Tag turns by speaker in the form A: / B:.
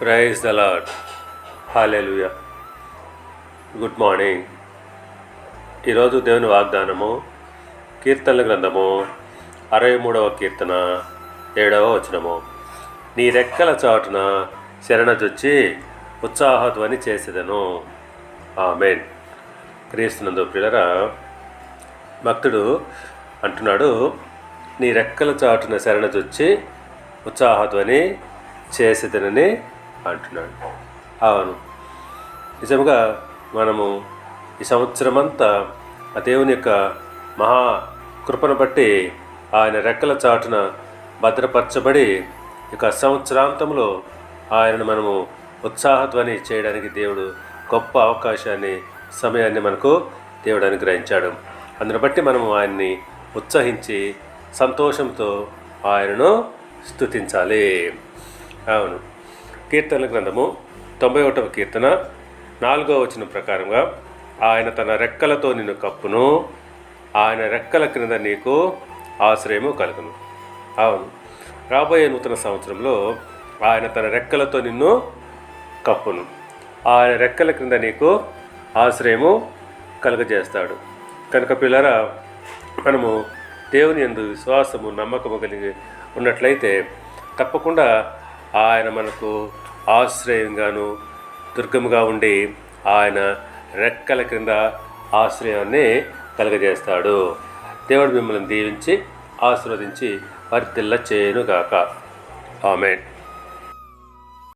A: Praise the Lord hallelujah good morning ఈరోజు దేవుని వాగ్దానము కీర్తనల గ్రంథము అరవై మూడవ కీర్తన ఏడవ వచనము. నీ రెక్కల చాటున శరణజొచ్చి ఉత్సాహధ్వని చేసేదను. ఆమెన్. క్రీస్తునందు పిల్లరా భక్తుడు అంటున్నాడు నీ రెక్కల చాటున శరణజొచ్చి ఉత్సాహధ్వని చేసేదనని అంటున్నాడు. అవును. నిజంగా మనము ఈ సంవత్సరమంతా ఆ దేవుని యొక్క మహా కృపను బట్టి ఆయన రెక్కల చాటున భద్రపరచబడి ఇక సంవత్సరాంతంలో ఆయనను మనము ఉత్సాహధ్వని చేయడానికి దేవుడు గొప్ప అవకాశాన్ని సమయాన్ని మనకు దేవుడు అనుగ్రహించాడు. అందును బట్టి మనము ఆయన్ని ఉత్సహించి సంతోషంతో ఆయనను స్థుతించాలి అవును. కీర్తనల గ్రంథము తొంభై ఒకటవ కీర్తన నాలుగవ వచనం ప్రకారంగా ఆయన తన రెక్కలతో నిన్ను కప్పును ఆయన రెక్కల క్రింద నీకు ఆశ్రయము కలుగును. అవును. రాబోయే నూతన సంవత్సరంలో ఆయన తన రెక్కలతో నిన్ను కప్పును ఆయన రెక్కల క్రింద నీకు ఆశ్రయము కలుగజేస్తాడు. కనుక పిల్లరా మనము దేవుని యందు విశ్వాసము నమ్మకము కలిగి ఉన్నట్లయితే తప్పకుండా ఆయన మనకు ఆశ్రయంగాను దుర్గముగా ఉండి ఆయన రెక్కల క్రింద ఆశ్రయాన్ని కలుగజేస్తాడు. దేవుడు మిమ్మల్ని దీవించి ఆశీర్వదించి వర్తిల్ల చేయనుగాక. ఆమె